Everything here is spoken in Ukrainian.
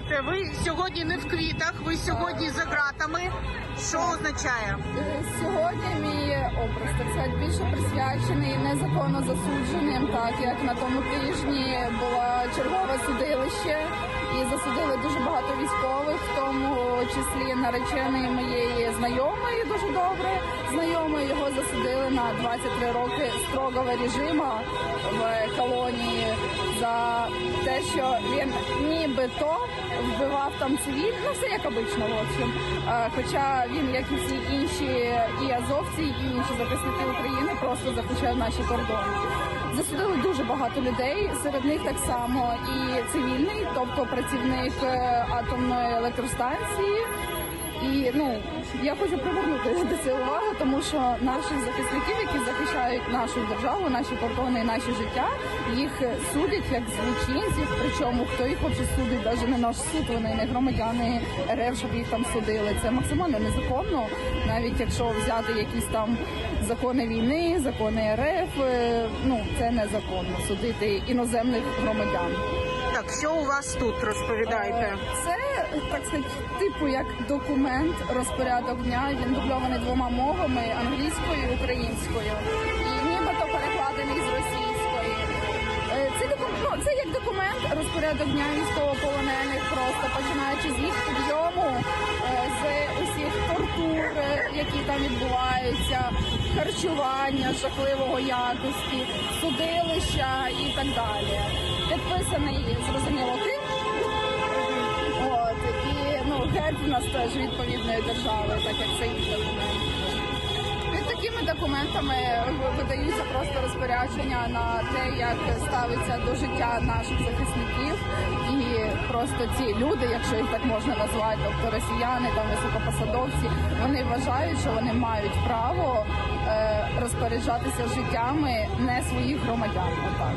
розповідайте, ви сьогодні не в квітах, ви сьогодні за ґратами. Що означає? Сьогодні мій образ так сказати, більше присвячений незаконно засудженим, так як на тому тижні було чергове судилище і засудили дуже багато військових, в тому числі нареченої моєї знайомої, дуже добре знайомої його засудили на 23 роки строгого режиму в колонії за те, що він нібито вбивав там цивіль, ну все як обично, в общем. Хоча він, як і всі інші, і азовці, і інші захисники України, просто захищають наші кордони. Засудили дуже багато людей, серед них так само і цивільний, тобто працівник е, атомної електростанції. І ну я хочу привернути до цього увагу, тому що наших захисників, які захищають нашу державу, наші кордони, і наші життя, їх судять як злочинців. Причому хто їх взагалі судить, навіть не наш суд, вони не громадяни РФ, щоб їх там судили. Це максимально незаконно, навіть якщо взяти якісь там закони війни, закони РФ, е, ну це незаконно судити іноземних громадян. Що у вас тут розповідайте? Це так сказати, типу як документ, розпорядок дня. Він дубльований двома мовами англійською і українською, і нібито перекладений з російської. Е, Це ну, це як документ розпорядок дня військовополонених, просто починаючи з їх підйому, е, з усіх тортур, е, які там відбуваються, харчування жахливого якості, судилища і так далі. Підписаний зрозуміло ким. От і ну герб у нас теж відповідної держави, так як це їх документ. Під такими документами видаються просто розпорядження на те, як ставиться до життя наших захисників, і просто ці люди, якщо їх так можна назвати, тобто росіяни, там високопосадовці, вони вважають, що вони мають право е, розпоряджатися життями не своїх громадян. Отак.